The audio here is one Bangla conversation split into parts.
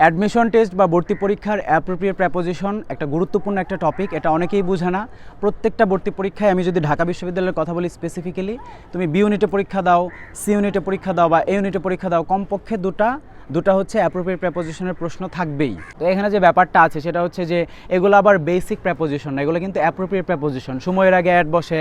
অ্যাডমিশন টেস্ট বা ভর্তি পরীক্ষার অ্যাপ্রোপ্রিয়েট প্রেপোজিশন একটা গুরুত্বপূর্ণ একটা টপিক এটা অনেকেই বোঝে না। প্রত্যেকটা ভর্তি পরীক্ষায় আমি যদি ঢাকা বিশ্ববিদ্যালয়ের কথা বলি স্পেসিফিক্যালি তুমি বি ইউনিটে পরীক্ষা দাও সি ইউনিটে পরীক্ষা দাও বা এ ইউনিটে পরীক্ষা দাও, কমপক্ষে দুটা দুটা হচ্ছে অ্যাপ্রোপ্রিয়েট প্রেপোজিশনের প্রশ্ন থাকবেই। তো এখানে যে ব্যাপারটা আছে, সেটা হচ্ছে যে এগুলো আবার বেসিক প্রেপোজিশন না, এগুলো কিন্তু অ্যাপ্রোপ্রিয়েট প্রেপোজিশন সময়ের আগে অ্যাড বসে,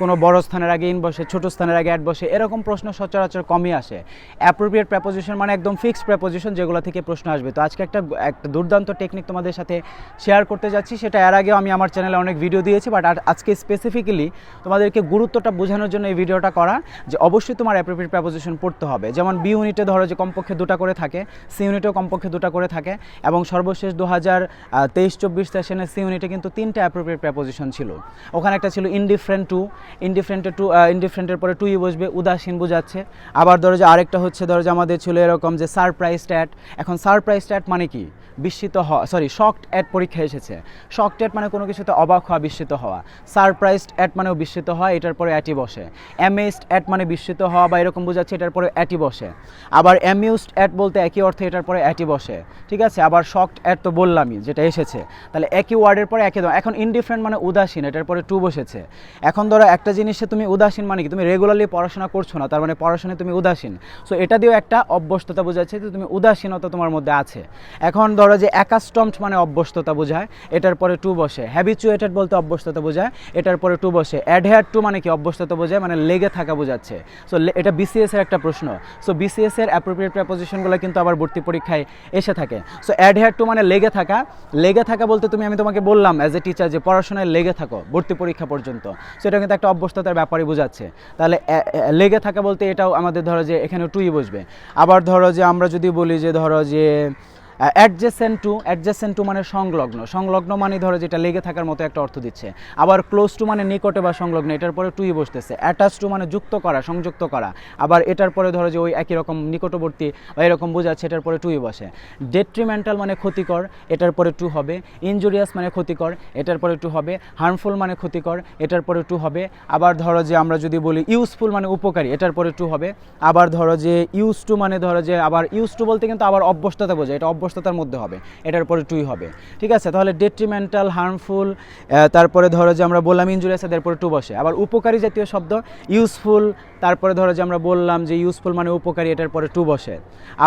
কোনো বড় স্থানের আগে ইন বসে, ছোট স্থানের আগে অ্যাড বসে, এরকম প্রশ্ন সচরাচর কমই আসে। অ্যাপ্রোপ্রিয়েট প্রেপোজিশন মানে একদম ফিক্সড প্রেপোজিশন যেগুলো থেকে প্রশ্ন আসবে। তো আজকে একটা একটা দুর্দান্ত টেকনিক তোমাদের সাথে শেয়ার করতে যাচ্ছি, সেটা এর আগেও আমি আমার চ্যানেলে অনেক ভিডিও দিয়েছি বাট আজকে স্পেসিফিক্যালি তোমাদেরকে গুরুত্বটা বোঝানোর জন্য এই ভিডিওটা করা যে অবশ্যই তোমার অ্যাপ্রোপ্রিয়েট প্রেপোজিশন পড়তে হবে। যেমন বি ইউনিটে ধরো যে কমপক্ষে দুটা করে থাকে সি ইউনিটেও কমপক্ষে দুটো করে থাকে এবং সর্বশেষ দু হাজার তেইশ চব্বিশ সেশনের সি ইউনিটে কিন্তু তিনটা অ্যাপ্রোপ্রিয়েট প্রেপোজিশন ছিল। ওখানে একটা ছিল ইনডিফারেন্ট টু ইনডিফারেন্টের টু ইনডিফারেন্টের পরে টুই বসবে, উদাসীন বোঝাচ্ছে। আবার ধরো যে আরেকটা হচ্ছে, ধরো যে আমাদের ছিল এরকম যে সারপ্রাইজ ট্যাট এখন সারপ্রাইজ ট্যাট মানে কি? বিস্মিত হওয়া সরি শকড অ্যাট পরীক্ষা এসেছে। শকড অ্যাট মানে কোনো কিছুতে অবাক হওয়া, বিস্মিত হওয়া। সারপ্রাইজড অ্যাট মানেও বিস্মিত হওয়া, এটার পরে অ্যাটি বসে। অ্যামেজড অ্যাট মানে বিস্মিত হওয়া বা এরকম বোঝাচ্ছে, এটার পরে অ্যাটি বসে। আবার অ্যামিউজড অ্যাট বলতে একই অর্থে এটার পরে অ্যাটি বসে। ঠিক আছে? আবার শকড অ্যাট তো বললামই, যেটা এসেছে। তাহলে একই ওয়ার্ডের পরে একই এখন ইনডিফারেন্ট মানে উদাসীন, এটার পরে টু বসেছে। এখন ধরো একটা জিনিসে তুমি উদাসীন মানে কি? তুমি রেগুলারলি পড়াশোনা করছ না, তার মানে পড়াশোনায় তুমি উদাসীন। সো এটা দিয়েও একটা অভ্যস্ততা বোঝাচ্ছে যে তুমি উদাসীনতা তোমার মধ্যে আছে। এখন ধরো যে অ্যাকাস্টমড মানে অভ্যস্ততা বোঝায়, এটার পরে টু বসে। হ্যাবিচুয়েটেড বলতে অভ্যস্ততা বোঝায়, এটার পরে টু বসে। অ্যাডহেয়ার টু মানে কি? অভ্যস্ততা বোঝায় মানে লেগে থাকা বোঝাচ্ছে। সো এটা বিসিএসের একটা প্রশ্ন। সো বিসিএস এর অ্যাপ্রোপ্রিয়েট প্রেপোজিশনগুলো কিন্তু আবার ভর্তি পরীক্ষায় এসে থাকে। সো অ্যাডহেয়ার টু মানে লেগে থাকা। লেগে থাকা বলতে তুমি, আমি তোমাকে বললাম অ্যাজ এ টিচার যে পড়াশোনায় লেগে থাকো, ভর্তি পরীক্ষা পর্যন্ত। সো এটা কিন্তু একটা অভ্যস্ততার ব্যাপারই বোঝাচ্ছে। তাহলে লেগে থাকা বলতে এটাও আমাদের ধরো যে এখানে টুই বসবে। আবার ধরো যে আমরা যদি বলি যে ধরো যে অ্যাডজেসেন্ট টু অ্যাডজেসেন্ট টু মানে সংলগ্ন। সংলগ্ন মানে ধরো যেটা লেগে থাকার মতো একটা অর্থ দিচ্ছে। আবার ক্লোজ টু মানে নিকটে বা সংলগ্ন, এটার পরে টুই বসতেছে। অ্যাটাচ টু মানে যুক্ত করা, সংযুক্ত করা। আবার এটার পরে ধরো যে ওই একই রকম নিকটবর্তী বা এরকম বোঝাচ্ছে, এটার পরে টুই বসে। ডেট্রিমেন্টাল মানে ক্ষতিকর, এটার পরে টু হবে। ইনজুরিয়াস মানে ক্ষতিকর, এটার পরে টু হবে। হার্মফুল মানে ক্ষতিকর, এটার পরে টু হবে। আবার ধরো যে আমরা যদি বলি ইউজফুল মানে উপকারী, এটার পরে টু হবে। আবার ধরো যে ইউজ টু মানে ধরো যে আবার ইউজ টু বলতে কিন্তু আবার অভ্যস্ততা বোঝায়। এটা অভ্যস্ততার মধ্যে হবে, এটার পরে টুই হবে। ঠিক আছে? তাহলে ডেট্রিমেন্টাল হার্মফুল তারপরে ধরো যে আমরা বললাম ইনজুরিয়াস এদের পরে টু বসে। আবার উপকারী জাতীয় শব্দ ইউজফুল তারপরে ধরো যে আমরা বললাম যে ইউজফুল মানে উপকারী, এটার পরে টু বসে।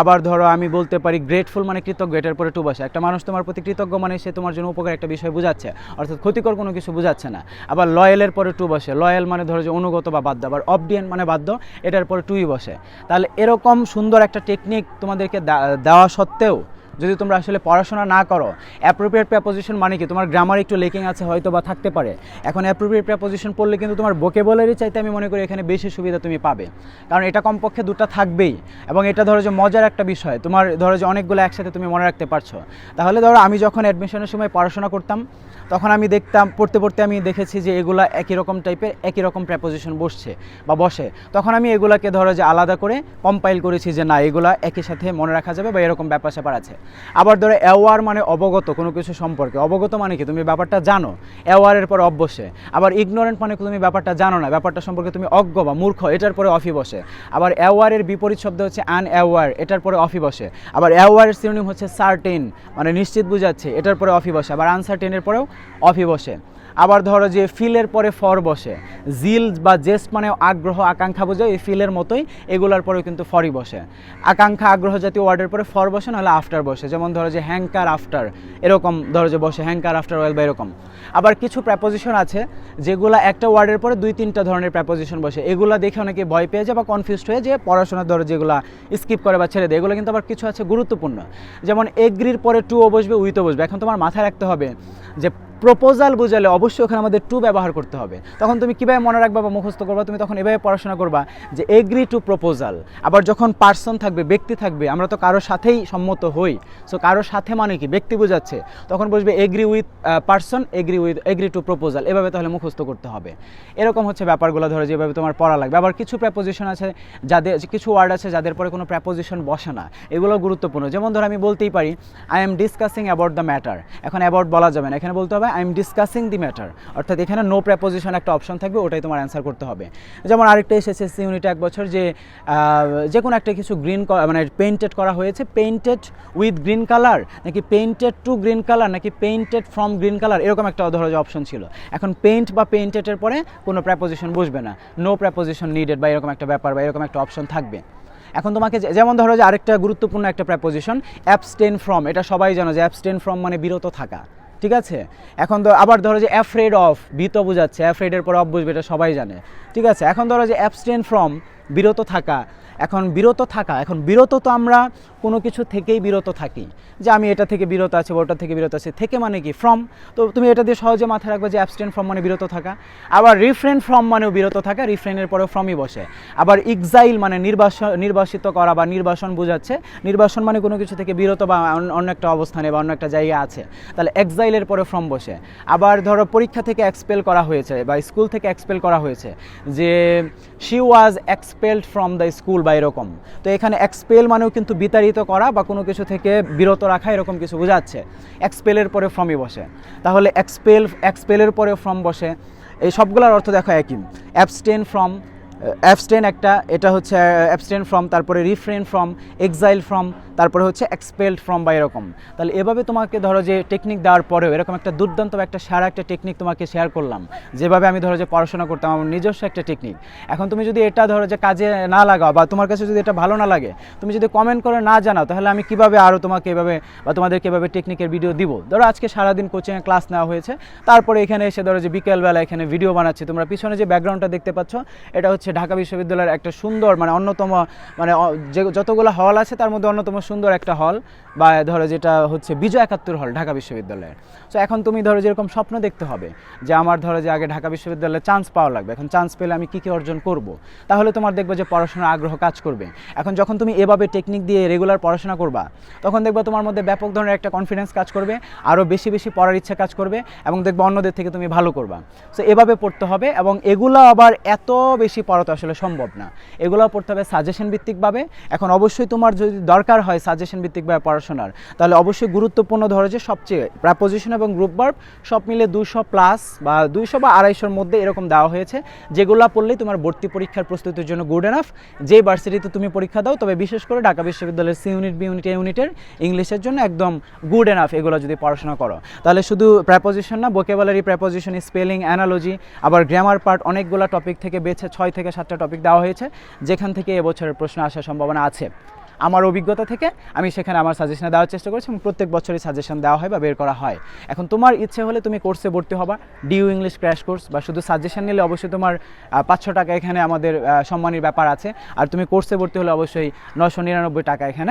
আবার ধরো আমি বলতে পারি গ্রেটফুল মানে কৃতজ্ঞ, এটার পরে টু বসে। একটা মানুষ তোমার প্রতি কৃতজ্ঞ মানে সে তোমার জন্য উপকার একটা বিষয় বোঝাচ্ছে, অর্থাৎ ক্ষতিকর কোনো কিছু বোঝাচ্ছে না। আবার লয়েলের পরে টু বসে। লয়াল মানে ধরো যে অনুগত বা বাধ্য, আবার অবডিয়েন্ট মানে বাধ্য, এটার পরে টুই বসে। তাহলে এরকম সুন্দর একটা টেকনিক তোমাদেরকে দেওয়া সত্ত্বেও যদি তোমরা আসলে পড়াশোনা না করো অ্যাপ্রোপ্রিয়েট প্রেপোজিশন মানে কি? তোমার গ্রামার একটু লেকিং আছে, হয়তো বা থাকতে পারে। এখন অ্যাপ্রোপ্রিয়েট প্রেপোজিশন পড়লে কিন্তু তোমার ভোকেবুলারি চাইতে আমি মনে করি এখানে বেশি সুবিধা তুমি পাবে। কারণ এটা কমপক্ষে দুটো থাকবেই। এবং এটা ধরো যে মজার একটা বিষয়, তোমার ধরো যে অনেকগুলো একসাথে তুমি মনে রাখতে পারছ। তাহলে ধরো আমি যখন অ্যাডমিশনের সময় পড়াশোনা করতাম, তখন আমি দেখতাম, পড়তে পড়তে আমি দেখেছি যে এগুলা একই রকম টাইপের একই রকম প্রেপোজিশন বসছে বা বসে। তখন আমি এগুলাকে ধরো যে আলাদা করে কম্পাইল করেছি যে না, এগুলা একই সাথে মনে রাখা যাবে বা এরকম ব্যাপার স্যাপার আছে। আবার ধরো অ্যাওয়ার মানে অবগত কোনো কিছু সম্পর্কে। অবগত মানে কি? তুমি ব্যাপারটা জানো। অ্যাওয়ারের পরে অভ্যসে আবার ইগনোরেন্ট মানে তুমি ব্যাপারটা জানো না। ব্যাপারটা সম্পর্কে তুমি অজ্ঞ বা মূর্খ, এটার পরে অফি বসে। আবার অ্যাওয়ারের বিপরীত শব্দ হচ্ছে আন অ্যাওয়ার এটার পরে অফি বসে। আবার অ্যাওয়ারের সিনোনিম হচ্ছে সার্টেন মানে নিশ্চিত বুঝাচ্ছে, এটার পরে অফি বসে। আবার আনসার্টেনের পরেও অফি বসে। আবার ধরো যে ফিলের পরে ফর বসে, জিল বা জেস্ট মানে আগ্রহ, আকাঙ্ক্ষা বোঝায় এই ফিলের মতোই এগুলার পরেও কিন্তু ফরই বসে। আকাঙ্ক্ষা, আগ্রহ জাতীয় ওয়ার্ডের পরে ফর বসে, নাহলে আফটার বসে। যেমন ধরো যে হ্যাঙ্কার আফটার এরকম ধরো যে বসে হ্যাঙ্কার আফটার ওয়েল বা এরকম। আবার কিছু প্রেপোজিশন আছে, যেগুলা একটা ওয়ার্ডের পরে দুই তিনটা ধরনের প্রেপোজিশন বসে। এগুলা দেখে অনেকে ভয় পেয়ে যায় বা কনফিউজড হয়ে যে পড়াশোনার ধরো যেগুলা স্কিপ করে বা ছেড়ে দেয়, এগুলো কিন্তু আবার কিছু আছে গুরুত্বপূর্ণ। যেমন এগ্রির পরে টুও বসবে উইথও বসবে। এখন তোমার মাথায় রাখতে হবে যে প্রপোজাল বোঝালে অবশ্যই ওখানে আমাদের টু ব্যবহার করতে হবে। তখন তুমি কীভাবে মনে রাখবা বা মুখস্থ করবা? তুমি তখন এভাবে পড়াশোনা করবা যে এগ্রি টু প্রপোজাল আবার যখন পার্সন থাকবে, ব্যক্তি থাকবে, আমরা তো কারোর সাথেই সম্মত হই। সো কারোর সাথে মানে কি? ব্যক্তি বোঝাচ্ছে। তখন বসবে agree with person agree with agree to proposal এভাবে তাহলে মুখস্থ করতে হবে। এরকম হচ্ছে ব্যাপারগুলো ধরো যেভাবে তোমার পড়া লাগবে। আবার কিছু প্রেপোজিশন আছে যাদের, কিছু ওয়ার্ড আছে যাদের পরে কোনো প্রেপোজিশন বসে না। এগুলো গুরুত্বপূর্ণ। যেমন ধরো আমি বলতেই পারি I am discussing about the matter এখন অ্যাবাউট বলা যাবে না। এখানে বলতে হবে হয় I am discussing the matter অর্থাৎ এখানে নো প্রেপোজিশন একটা অপশন থাকবে, ওটাই তোমার অ্যান্সার করতে হবে। যেমন আরেকটা এসেছে সি ইউনিটে এক বছর যে যে কোনো একটা কিছু গ্রিন মানে পেইন্টেড করা হয়েছে পেইন্টেড উইথ গ্রিন কালার নাকি পেইন্টেড টু গ্রিন কালার নাকি পেইন্টেড ফ্রম গ্রিন কালার এরকম একটা ধরো যে অপশন ছিল। এখন পেইন্ট বা পেইন্টেডের পরে কোনো প্রেপোজিশন বসবে না। নো প্রেপোজিশন নিডেড বা এরকম একটা ব্যাপার বা এরকম একটা অপশন থাকবে। এখন তোমাকে যেমন ধরো যে আরেকটা গুরুত্বপূর্ণ একটা প্রেপোজিশন অ্যাবস্টেন ফ্রম এটা সবাই জানো যে অ্যাবস্টেন ফ্রম মানে বিরত থাকা। ঠিক আছে? এখন তো আবার ধরো যে অ্যাফ্রেড অফ ভীত বোঝাচ্ছে অ্যাফ্রেডের পর অফ বুঝবে এটা সবাই জানে। ঠিক আছে? এখন ধরো যে অ্যাবস্টেন ফ্রম বিরত থাকা। এখন বিরত থাকা, এখন বিরত তো আমরা কোনো কিছু থেকেই বিরত থাকি। যে আমি এটা থেকে বিরত আছি বা ওটা থেকে বিরত আছি। থেকে মানে কি? ফ্রম তো তুমি এটা দিয়ে সহজে মাথায় রাখবে যে অ্যাবস্টেন ফ্রম মানে বিরত থাকা। আবার রিফ্রেন ফ্রম মানেও বিরত থাকা রিফ্রেনের পরে ফ্রমই বসে। আবার এক্সাইল মানে নির্বাসন নির্বাসিত করা বা নির্বাসন বোঝাচ্ছে। নির্বাসন মানে কোনো কিছু থেকে বিরত বা অন্য একটা অবস্থানে বা অন্য একটা জায়গায় আছে। তাহলে এক্সাইলের পরে ফ্রম বসে। আবার ধরো পরীক্ষা থেকে এক্সপেল করা হয়েছে বা স্কুল থেকে এক্সপেল করা হয়েছে যে she was expelled from the school বা এরকম। তো এখানে এক্সপেল মানেও কিন্তু বিতাড়িত করা বা কোনো কিছু থেকে বিরত রাখা এরকম কিছু বোঝাচ্ছে। এক্সপেলের পরে ফ্রমই বসে। তাহলে এক্সপেল এক্সপেলের পরে ফ্রম বসে। এই সবগুলোর অর্থ দেখো একই। অ্যাবস্টেন ফ্রম অ্যাবস্টেন একটা, এটা হচ্ছে অ্যাবস্টেন ফ্রম তারপরে রিফ্রেন ফ্রম এক্সাইল ফ্রম তারপরে হচ্ছে এক্সপেলড ফ্রম বা এরকম। তাহলে এভাবে তোমাকে ধরো যে টেকনিক দেওয়ার পরেও এরকম একটা দুর্দান্ত একটা সারা একটা টেকনিক তোমাকে শেয়ার করলাম। যেভাবে আমি ধরো যে পড়াশোনা করতাম, আমার নিজস্ব একটা টেকনিক এখন তুমি যদি এটা ধরো যে কাজে না লাগাও বা তোমার কাছে যদি এটা ভালো না লাগে, তুমি যদি কমেন্ট করে না জানাও, তাহলে আমি কীভাবে আরও তোমাকে এভাবে বা তোমাদেরকে এভাবে টেকনিকের ভিডিও দিব? ধরো আজকে সারাদিন কোচিংয়ে ক্লাস নেওয়া হয়েছে, তারপরে এখানে এসে ধরো যে বিকেলবেলা এখানে ভিডিও বানাচ্ছি, তোমরা পিছনে যে ব্যাকগ্রাউন্ডটা দেখতে পাচ্ছ, এটা হচ্ছে ঢাকা বিশ্ববিদ্যালয়ের একটা সুন্দর মানে অন্যতম মানে যে যতগুলো হল আছে তার মধ্যে অন্যতম সুন্দর একটা হল বা ধরো যেটা হচ্ছে বিজয় একাত্তর হল ঢাকা বিশ্ববিদ্যালয়ের। সো এখন তুমি ধরো যেরকম স্বপ্ন দেখতে হবে যে আমার ধরো যে আগে ঢাকা বিশ্ববিদ্যালয়ে চান্স পাওয়া লাগবে, এখন চান্স পেলে আমি কী কী অর্জন করব, তাহলে তোমার দেখবে যে পড়াশোনার আগ্রহ কাজ করবে। এখন যখন তুমি এভাবে টেকনিক দিয়ে রেগুলার পড়াশোনা করবা, তখন দেখবে তোমার মধ্যে ব্যাপক ধরনের একটা কনফিডেন্স কাজ করবে আরও বেশি বেশি পড়ার ইচ্ছা কাজ করবে এবং দেখবে অন্যদের থেকে তুমি ভালো করবা। সো এভাবে পড়তে হবে এবং এগুলো আবার এত বেশি পড়া তো আসলে সম্ভব না। এগুলো পড়তে হবে সাজেশন ভিত্তিকভাবে। এখন অবশ্যই তোমার যদি দরকার হয় সাজেশন ভিত্তিকভাবে পড়াশোনার, তাহলে অবশ্যই গুরুত্বপূর্ণ ধরো যে সবচেয়ে প্রাপোজিশন এবং গ্রুপ ভার্ব সব মিলে দুশো প্লাস বা দুইশো বা আড়াইশোর মধ্যে এরকম দেওয়া হয়েছে। যেগুলো পড়লেই তোমার ভর্তি পরীক্ষার প্রস্তুতির জন্য গুড এনাফ যে ভার্সিটিতে তুমি পরীক্ষা দাও, তবে বিশেষ করে ঢাকা বিশ্ববিদ্যালয়ের C unit B unit A ইউনিটের ইংলিশের জন্য একদম গুড এনাফ এগুলো যদি পড়াশোনা করো। তাহলে শুধু প্রেপোজিশন না ভোকেবুলারি প্রেপোজিশন স্পেলিং অ্যানালজি আবার গ্রামার পার্ট অনেকগুলো টপিক থেকে বেছে ছয় থেকে সাতটা টপিক দেওয়া হয়েছে, যেখান থেকে এবছরের প্রশ্ন আসার সম্ভাবনা আছে। আমার অভিজ্ঞতা থেকে আমি সেখানে আমার সাজেশন দেওয়ার চেষ্টা করেছি এবং প্রত্যেক বছরই সাজেশন দেওয়া হয় বা বের করা হয়। এখন তোমার ইচ্ছে হলে তুমি কোর্সে ভর্তি হবা ডিউ ইংলিশ ক্র্যাশ কোর্স বা শুধু সাজেশন নিলে অবশ্যই তোমার পাঁচশো টাকা এখানে আমাদের সম্মানীর ব্যাপার আছে। আর তুমি কোর্সে ভর্তি হলে অবশ্যই নশো নিরানব্বই টাকা এখানে